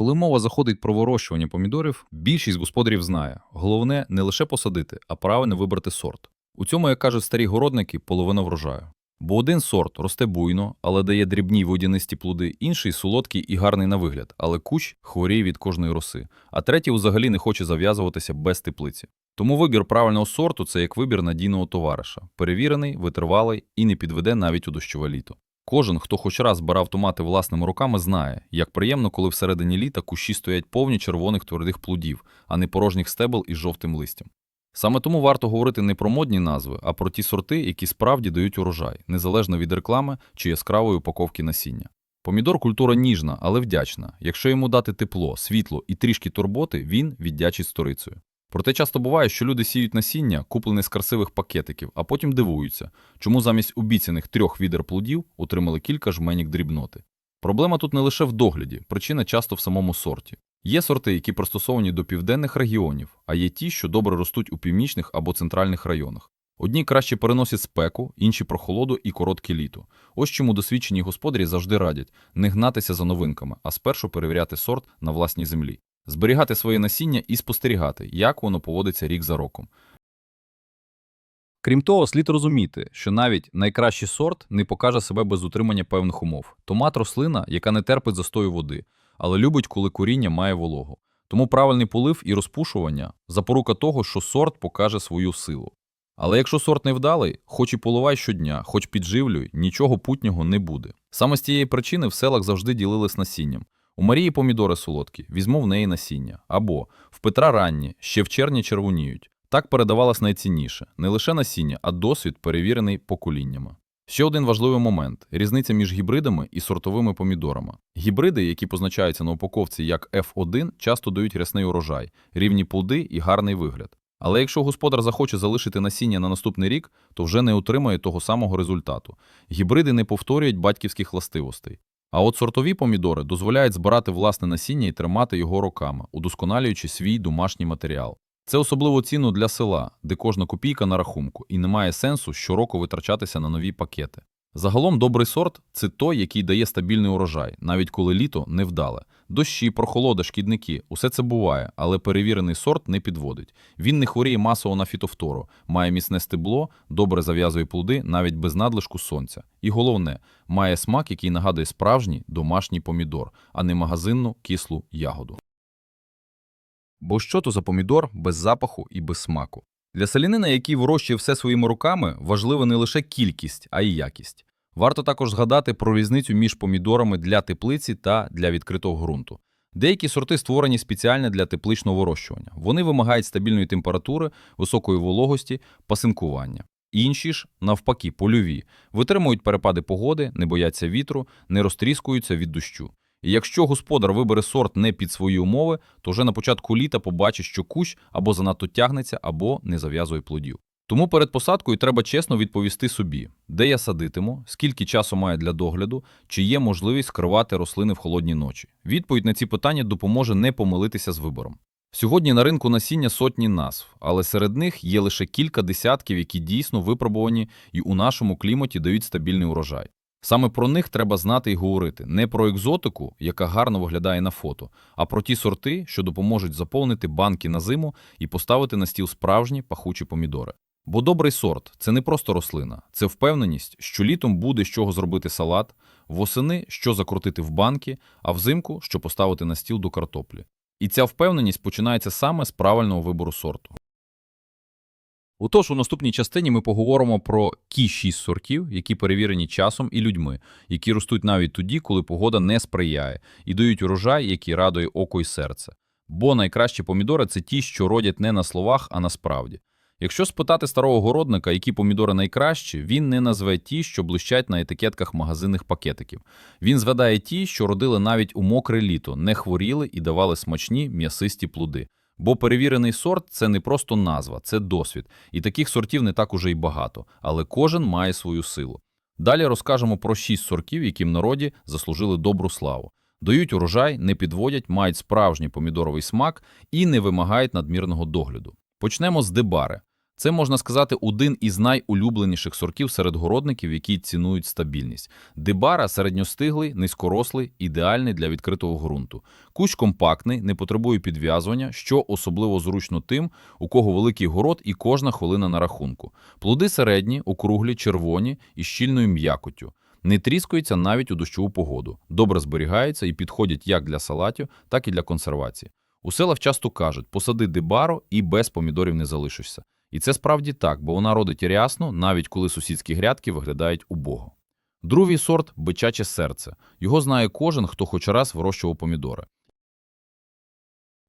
Коли мова заходить про вирощування помідорів, більшість господарів знає, головне не лише посадити, а правильно вибрати сорт. У цьому, як кажуть старі городники, половина врожаю. Бо один сорт росте буйно, але дає дрібні водянисті плоди, інший солодкий і гарний на вигляд, але кущ хворіє від кожної роси, а третій взагалі не хоче зав'язуватися без теплиці. Тому вибір правильного сорту це як вибір надійного товариша, перевірений, витривалий і не підведе навіть у дощове літо. Кожен, хто хоч раз збирав томати власними руками, знає, як приємно, коли всередині літа кущі стоять повні червоних твердих плодів, а не порожніх стебел із жовтим листям. Саме тому варто говорити не про модні назви, а про ті сорти, які справді дають урожай, незалежно від реклами чи яскравої упаковки насіння. Помідор культура ніжна, але вдячна. Якщо йому дати тепло, світло і трішки турботи, він віддячить сторицею. Проте часто буває, що люди сіють насіння, куплене з красивих пакетиків, а потім дивуються, чому замість обіцяних трьох відер плодів отримали кілька жменік дрібноти. Проблема тут не лише в догляді, причина часто в самому сорті. Є сорти, які пристосовані до південних регіонів, а є ті, що добре ростуть у північних або центральних районах. Одні краще переносять спеку, інші прохолоду і коротке літо. Ось чому досвідчені господарі завжди радять не гнатися за новинками, а спершу перевіряти сорт на власній землі, зберігати своє насіння і спостерігати, як воно поводиться рік за роком. Крім того, слід розуміти, що навіть найкращий сорт не покаже себе без утримання певних умов. Томат рослина, яка не терпить застою води, але любить, коли коріння має вологу. Тому правильний полив і розпушування запорука того, що сорт покаже свою силу. Але якщо сорт невдалий, хоч і поливай щодня, хоч підживлюй, нічого путнього не буде. Саме з цієї причини в селах завжди ділились насінням. У Марії помідори солодкі, візьму в неї насіння. Або в Петра ранні, ще в червні червоніють. Так передавалось найцінніше не лише насіння, а досвід, перевірений поколіннями. Ще один важливий момент різниця між гібридами і сортовими помідорами. Гібриди, які позначаються на упаковці як F1, часто дають рясний урожай, рівні плоди і гарний вигляд. Але якщо господар захоче залишити насіння на наступний рік, то вже не отримає того самого результату. Гібриди не повторюють батьківських властивостей. А от сортові помідори дозволяють збирати власне насіння і тримати його роками, удосконалюючи свій домашній матеріал. Це особливо цінно для села, де кожна копійка на рахунку, і немає сенсу щороку витрачатися на нові пакети. Загалом добрий сорт це той, який дає стабільний урожай, навіть коли літо невдале. Дощі, прохолода, шкідники усе це буває, але перевірений сорт не підводить. Він не хворіє масово на фітофтору, має міцне стебло, добре зав'язує плоди навіть без надлишку сонця. І головне, має смак, який нагадує справжній домашній помідор, а не магазинну кислу ягоду. Бо що то за помідор без запаху і без смаку? Для селянина, який вирощує все своїми руками, важлива не лише кількість, а й якість. Варто також згадати про різницю між помідорами для теплиці та для відкритого ґрунту. Деякі сорти створені спеціально для тепличного вирощування. Вони вимагають стабільної температури, високої вологості, пасинкування. Інші ж, навпаки, польові, витримують перепади погоди, не бояться вітру, не розтріскуються від дощу. І якщо господар вибере сорт не під свої умови, то вже на початку літа побачить, що кущ або занадто тягнеться, або не зав'язує плодів. Тому перед посадкою треба чесно відповісти собі, де я садитиму, скільки часу має для догляду, чи є можливість скривати рослини в холодні ночі. Відповідь на ці питання допоможе не помилитися з вибором. Сьогодні на ринку насіння сотні назв, але серед них є лише кілька десятків, які дійсно випробувані і у нашому кліматі дають стабільний урожай. Саме про них треба знати і говорити не про екзотику, яка гарно виглядає на фото, а про ті сорти, що допоможуть заповнити банки на зиму і поставити на стіл справжні пахучі помідори. Бо добрий сорт це не просто рослина, це впевненість, що літом буде з чого зробити салат, восени що закрутити в банки, а взимку що поставити на стіл до картоплі. І ця впевненість починається саме з правильного вибору сорту. Отож, у наступній частині ми поговоримо про ті шість сортів, які перевірені часом і людьми, які ростуть навіть тоді, коли погода не сприяє, і дають урожай, який радує око і серце. Бо найкращі помідори це ті, що родять не на словах, а насправді. Якщо спитати старого городника, які помідори найкращі, він не назве ті, що блищать на етикетках магазинних пакетиків. Він згадає ті, що родили навіть у мокре літо, не хворіли і давали смачні м'ясисті плоди. Бо перевірений сорт це не просто назва, це досвід. І таких сортів не так уже й багато, але кожен має свою силу. Далі розкажемо про шість сортів, які в народі заслужили добру славу. Дають урожай, не підводять, мають справжній помідоровий смак і не вимагають надмірного догляду. Почнемо з дебари. Це можна сказати один із найулюбленіших сортів серед городників, які цінують стабільність. Дебара середньостиглий, низькорослий, ідеальний для відкритого ґрунту. Кущ компактний, не потребує підв'язування, що особливо зручно тим, у кого великий город і кожна хвилина на рахунку. Плоди середні, округлі, червоні і щільною м'якоттю. Не тріскаються навіть у дощову погоду, добре зберігаються і підходять як для салатів, так і для консервації. У селах часто кажуть, посади дебаро і без помідорів не залишишся. І це справді так, бо вона родить рясно, навіть коли сусідські грядки виглядають убого. Другий сорт бичаче серце. Його знає кожен, хто хоч раз вирощував помідори.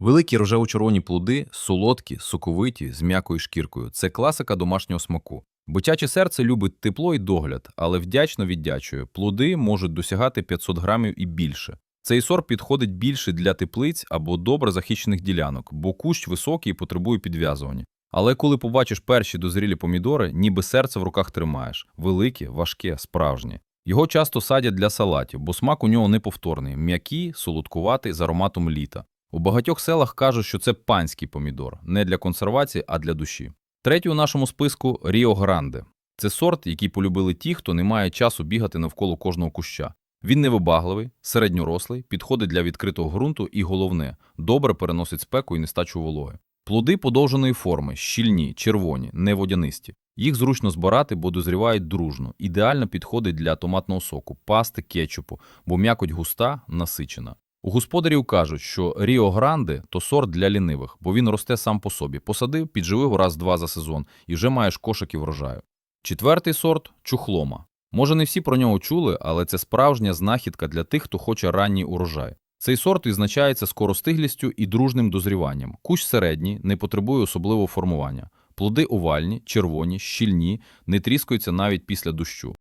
Великі рожево-червоні плоди, солодкі, соковиті, з м'якою шкіркою. Це класика домашнього смаку. Бичаче серце любить тепло і догляд, але вдячно віддячує. Плоди можуть досягати 500 грамів і більше. Цей сорт підходить більше для теплиць або добре захищених ділянок, бо кущ високий і потребує підв'язування. Але коли побачиш перші дозрілі помідори, ніби серце в руках тримаєш велике, важке, справжнє. Його часто садять для салатів, бо смак у нього неповторний, м'який, солодкуватий з ароматом літа. У багатьох селах кажуть, що це панський помідор, не для консервації, а для душі. Третій у нашому списку Ріо Гранде. Це сорт, який полюбили ті, хто не має часу бігати навколо кожного куща. Він невибагливий, середньорослий, підходить для відкритого ґрунту і, головне, добре переносить спеку і нестачу вологи. Плоди подовженої форми, щільні, червоні, не водянисті. Їх зручно збирати, бо дозрівають дружно. Ідеально підходить для томатного соку, пасти, кетчупу, бо м'якоть густа, насичена. У господарів кажуть, що Ріо Гранде то сорт для лінивих, бо він росте сам по собі. Посадив, підживив раз-два за сезон і вже маєш кошики врожаю. Четвертий сорт чухлома. Може, не всі про нього чули, але це справжня знахідка для тих, хто хоче ранній урожай. Цей сорт відзначається скоростиглістю і дружним дозріванням. Кущ середній, не потребує особливого формування. Плоди овальні, червоні, щільні, не тріскаються навіть після дощу.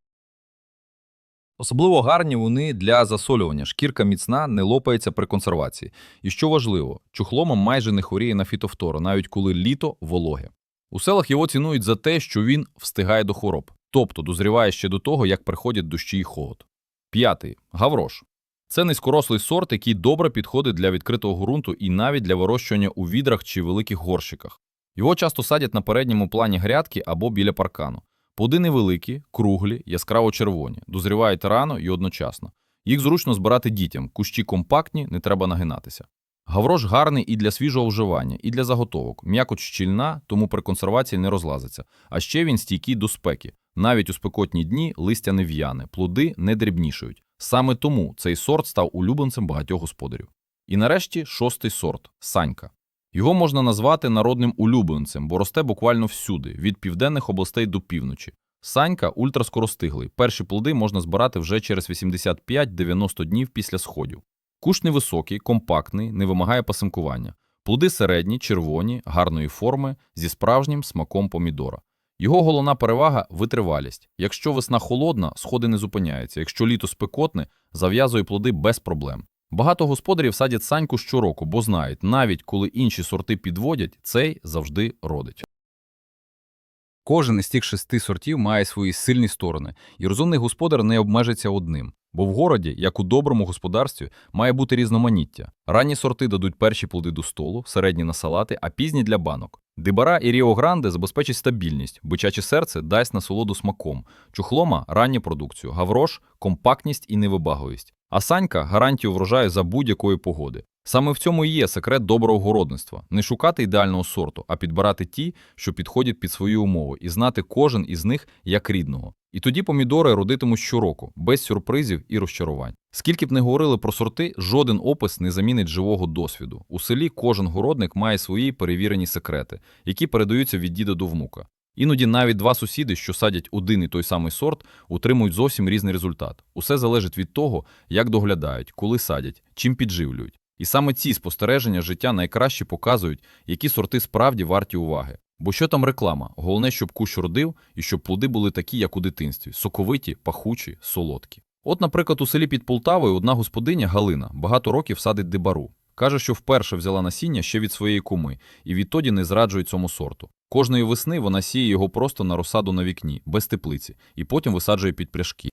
Особливо гарні вони для засолювання. Шкірка міцна, не лопається при консервації. І що важливо, чухлома майже не хворіє на фітофтору, навіть коли літо вологе. У селах його цінують за те, що він встигає до хвороб, тобто дозріває ще до того, як приходять дощі і холод. П'ятий гаврош. Це низькорослий сорт, який добре підходить для відкритого ґрунту і навіть для вирощування у відрах чи великих горщиках. Його часто садять на передньому плані грядки або біля паркану. Плоди невеликі, круглі, яскраво червоні, дозрівають рано і одночасно. Їх зручно збирати дітям, кущі компактні, не треба нагинатися. Гаврош гарний і для свіжого вживання, і для заготовок. М'якоть щільна, тому при консервації не розлазиться. А ще він стійкий до спеки. Навіть у спекотні дні листя не в'яне, плоди не дрібнішають. Саме тому цей сорт став улюбленцем багатьох господарів. І нарешті шостий сорт санька. Його можна назвати народним улюбленцем, бо росте буквально всюди, від південних областей до півночі. Санька ультраскоростиглий. Перші плоди можна збирати вже через 85-90 днів після сходів. Куш невисокий, компактний, не вимагає пасинкування. Плоди середні, червоні, гарної форми, зі справжнім смаком помідора. Його головна перевага витривалість. Якщо весна холодна, сходи не зупиняються. Якщо літо спекотне, зав'язує плоди без проблем. Багато господарів садять саньку щороку, бо знають, навіть коли інші сорти підводять, цей завжди родить. Кожен із тих шести сортів має свої сильні сторони, і розумний господар не обмежиться одним. Бо в городі, як у доброму господарстві, має бути різноманіття. Ранні сорти дадуть перші плоди до столу, середні на салати, а пізні для банок. Дебара і Ріо Гранде забезпечить стабільність, бичаче серце дасть насолоду смаком, чухлома ранню продукцію, гаврош компактність і невибагливість. А санька гарантію врожаю за будь-якої погоди. Саме в цьому і є секрет доброго городництва не шукати ідеального сорту, а підбирати ті, що підходять під свої умови, і знати кожен із них як рідного. І тоді помідори родитимуть щороку, без сюрпризів і розчарувань. Скільки б не говорили про сорти, жоден опис не замінить живого досвіду. У селі кожен городник має свої перевірені секрети, які передаються від діда до внука. Іноді навіть два сусіди, що садять один і той самий сорт, утримують зовсім різний результат. Усе залежить від того, як доглядають, коли садять, чим підживлюють. І саме ці спостереження життя найкраще показують, які сорти справді варті уваги. Бо що там реклама? Головне, щоб кущ родив і щоб плоди були такі, як у дитинстві: соковиті, пахучі, солодкі. От, наприклад, у селі під Полтавою одна господиня Галина багато років садить дибару. Каже, що вперше взяла насіння ще від своєї куми, і відтоді не зраджує цьому сорту. Кожної весни вона сіє його просто на розсаду на вікні, без теплиці, і потім висаджує під пляшки.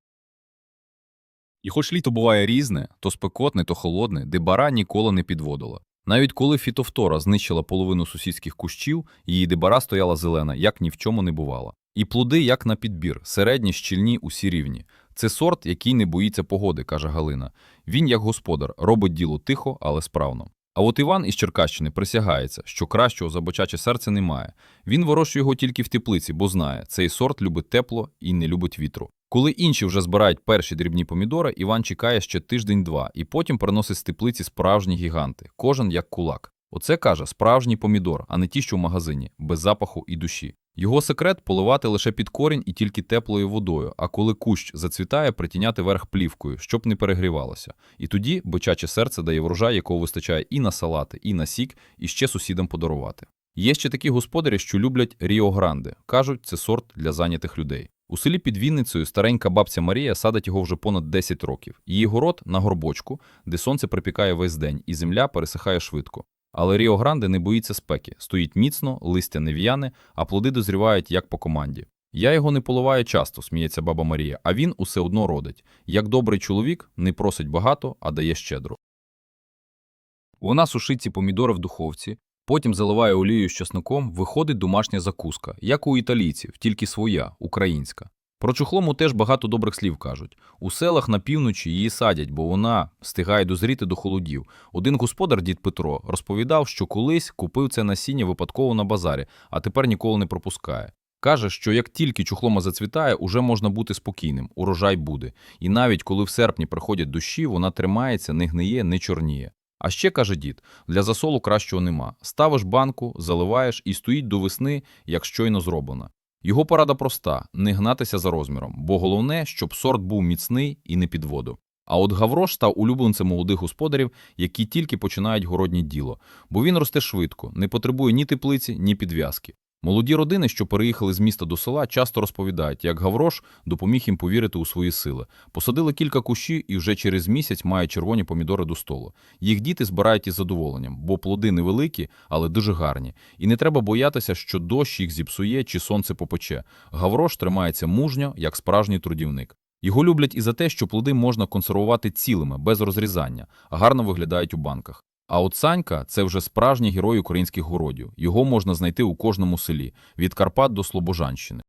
І хоч літо буває різне, то спекотне, то холодне, дибара ніколи не підводила. Навіть коли фітофтора знищила половину сусідських кущів, її дебара стояла зелена, як ні в чому не бувало. І плоди, як на підбір, середні, щільні, усі рівні. Це сорт, який не боїться погоди, каже Галина. Він, як господар, робить діло тихо, але справно. А от Іван із Черкащини присягається, що кращого за бочаче серце немає. Він вирощує його тільки в теплиці, бо знає, цей сорт любить тепло і не любить вітру. Коли інші вже збирають перші дрібні помідори, Іван чекає ще тиждень-два і потім приносить з теплиці справжні гіганти, кожен як кулак. Оце каже справжній помідор, а не ті, що в магазині, без запаху і душі. Його секрет поливати лише під корінь і тільки теплою водою, а коли кущ зацвітає, притіняти верх плівкою, щоб не перегрівалося. І тоді бичаче серце дає врожай, якого вистачає і на салати, і на сік, і ще сусідам подарувати. Є ще такі господарі, що люблять Ріо Гранде. Кажуть, це сорт для зайнятих людей. У селі під Вінницею старенька бабця Марія садить його вже понад 10 років. Її город на горбочку, де сонце припікає весь день, і земля пересихає швидко. Але Ріо Гранде не боїться спеки, стоїть міцно, листя не в'яне, а плоди дозрівають як по команді. Я його не поливаю часто, сміється баба Марія, а він усе одно родить. Як добрий чоловік, не просить багато, а дає щедро. Вона сушить ці помідори в духовці, потім заливає олією з часником, виходить домашня закуска, як у італійців, тільки своя, українська. Про чухлому теж багато добрих слів кажуть. У селах на півночі її садять, бо вона встигає дозріти до холодів. Один господар, дід Петро, розповідав, що колись купив це насіння випадково на базарі, а тепер ніколи не пропускає. Каже, що як тільки чухлома зацвітає, уже можна бути спокійним, урожай буде. І навіть коли в серпні приходять дощі, вона тримається, не гниє, не чорніє. А ще, каже дід, для засолу кращого нема. Ставиш банку, заливаєш і стоїть до весни, як щойно зроблена. Його порада проста – не гнатися за розміром, бо головне, щоб сорт був міцний і не під воду. А от Гаврош став улюбленцем молодих господарів, які тільки починають городнє діло, бо він росте швидко, не потребує ні теплиці, ні підв'язки. Молоді родини, що переїхали з міста до села, часто розповідають, як Гаврош допоміг їм повірити у свої сили. Посадили кілька кущів і вже через місяць мають червоні помідори до столу. Їх діти збирають із задоволенням, бо плоди невеликі, але дуже гарні. І не треба боятися, що дощ їх зіпсує чи сонце попече. Гаврош тримається мужньо, як справжній трудівник. Його люблять і за те, що плоди можна консервувати цілими, без розрізання, а гарно виглядають у банках. А от Санька – це вже справжній герой українських городів. Його можна знайти у кожному селі, від Карпат до Слобожанщини.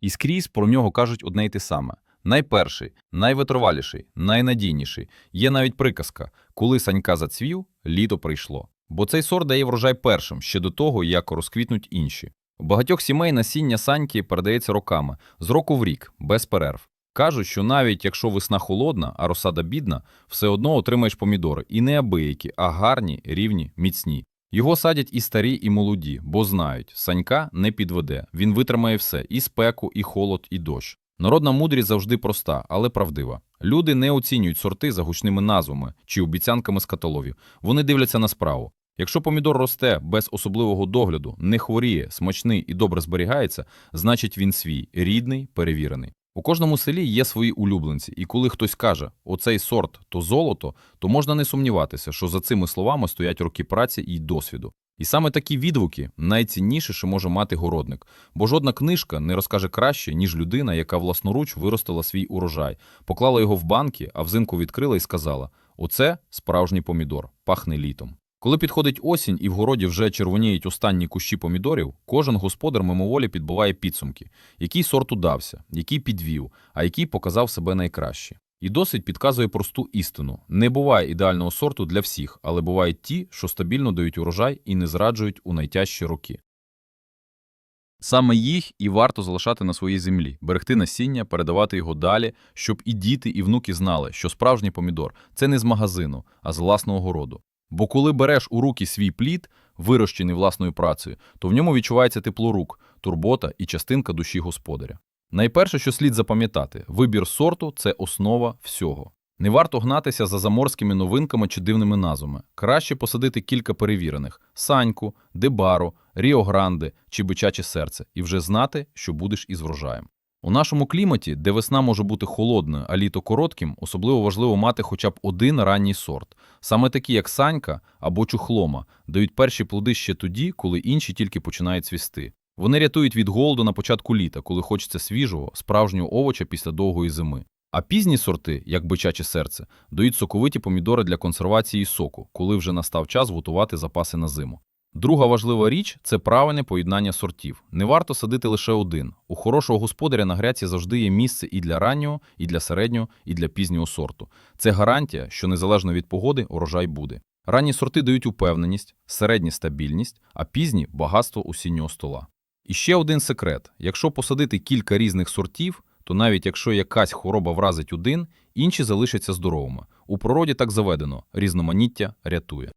І скрізь про нього кажуть одне й те саме. Найперший, найвитриваліший, найнадійніший. Є навіть приказка «Коли Санька зацвів, літо прийшло». Бо цей сорт дає врожай першим, ще до того, як розквітнуть інші. У багатьох сімей насіння саньки передається роками, з року в рік, без перерв. Кажуть, що навіть якщо весна холодна, а розсада бідна, все одно отримаєш помідори. І не абиякі, а гарні, рівні, міцні. Його садять і старі, і молоді, бо знають, санька не підведе. Він витримає все: і спеку, і холод, і дощ. Народна мудрість завжди проста, але правдива. Люди не оцінюють сорти за гучними назвами чи обіцянками з каталогів. Вони дивляться на справу. Якщо помідор росте без особливого догляду, не хворіє, смачний і добре зберігається, значить він свій, рідний, перевірений. У кожному селі є свої улюбленці, і коли хтось каже оцей сорт то золото, то можна не сумніватися, що за цими словами стоять роки праці і досвіду. І саме такі відгуки найцінніше, що може мати городник, бо жодна книжка не розкаже краще, ніж людина, яка власноруч виростила свій урожай, поклала його в банки, а взимку відкрила і сказала: оце справжній помідор, пахне літом. Коли підходить осінь і в городі вже червоніють останні кущі помідорів, кожен господар мимоволі підбиває підсумки, який сорт удався, який підвів, а який показав себе найкраще. І досить підказує просту істину: не буває ідеального сорту для всіх, але бувають ті, що стабільно дають урожай і не зраджують у найтяжчі роки. Саме їх і варто залишати на своїй землі, берегти насіння, передавати його далі, щоб і діти, і внуки знали, що справжній помідор це не з магазину, а з власного городу. Бо коли береш у руки свій плід, вирощений власною працею, то в ньому відчувається тепло рук, турбота і частинка душі господаря. Найперше, що слід запам'ятати, вибір сорту це основа всього. Не варто гнатися за заморськими новинками чи дивними назвами. Краще посадити кілька перевірених: Саньку, Дебару, Ріо Гранде чи бичаче серце, і вже знати, що будеш із врожаєм. У нашому кліматі, де весна може бути холодною, а літо коротким, особливо важливо мати хоча б один ранній сорт. Саме такі, як санька або чухлома, дають перші плоди ще тоді, коли інші тільки починають цвісти. Вони рятують від голоду на початку літа, коли хочеться свіжого, справжнього овоча після довгої зими. А пізні сорти, як бичаче серце, дають соковиті помідори для консервації соку, коли вже настав час готувати запаси на зиму. Друга важлива річ це правильне поєднання сортів. Не варто садити лише один. У хорошого господаря на гряці завжди є місце і для раннього, і для середнього, і для пізнього сорту. Це гарантія, що незалежно від погоди урожай буде. Ранні сорти дають упевненість, середні стабільність, а пізні багатство осіннього стола. І ще один секрет: якщо посадити кілька різних сортів, то навіть якщо якась хвороба вразить один, інші залишаться здоровими. У природі так заведено різноманіття рятує.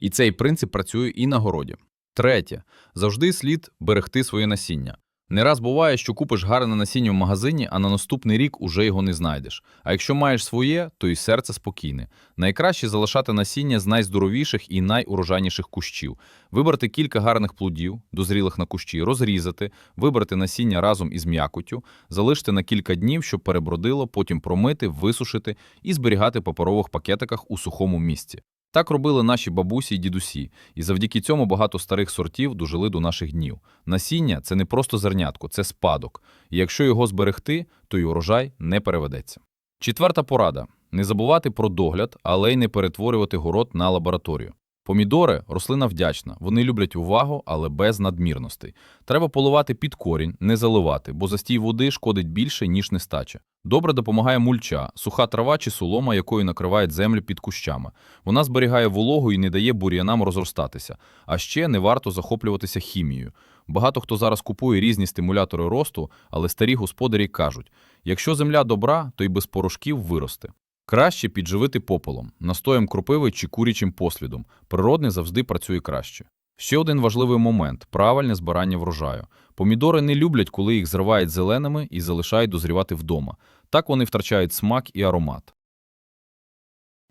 І цей принцип працює і на городі. Третє. Завжди слід берегти своє насіння. Не раз буває, що купиш гарне насіння в магазині, а на наступний рік уже його не знайдеш. А якщо маєш своє, то і серце спокійне. Найкраще залишати насіння з найздоровіших і найурожайніших кущів. Вибрати кілька гарних плодів, дозрілих на кущі, розрізати, вибрати насіння разом із м'якоттю, залишити на кілька днів, щоб перебродило, потім промити, висушити і зберігати в паперових пакетиках у сухому місці. Так робили наші бабусі й дідусі, і завдяки цьому багато старих сортів дожили до наших днів. Насіння це не просто зернятко, це спадок. І якщо його зберегти, то й урожай не переведеться. Четверта порада: не забувати про догляд, але й не перетворювати город на лабораторію. Помідори рослина вдячна, вони люблять увагу, але без надмірностей. Треба поливати під корінь, не заливати, бо застій води шкодить більше, ніж нестача. Добре допомагає мульча, суха трава чи солома, якою накривають землю під кущами. Вона зберігає вологу і не дає бур'янам розростатися. А ще не варто захоплюватися хімією. Багато хто зараз купує різні стимулятори росту, але старі господарі кажуть: якщо земля добра, то й без порошків виросте. Краще підживити попелом, настоєм кропиви чи курячим послідом. Природне завжди працює краще. Ще один важливий момент правильне збирання врожаю. Помідори не люблять, коли їх зривають зеленими і залишають дозрівати вдома. Так вони втрачають смак і аромат.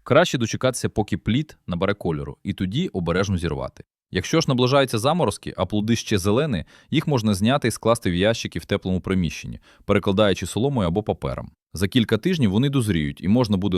Краще дочекатися, поки плід набере кольору, і тоді обережно зірвати. Якщо ж наближаються заморозки, а плоди ще зелені, їх можна зняти і скласти в ящики в теплому приміщенні, перекладаючи соломою або папером. За кілька тижнів вони дозріють і можна буде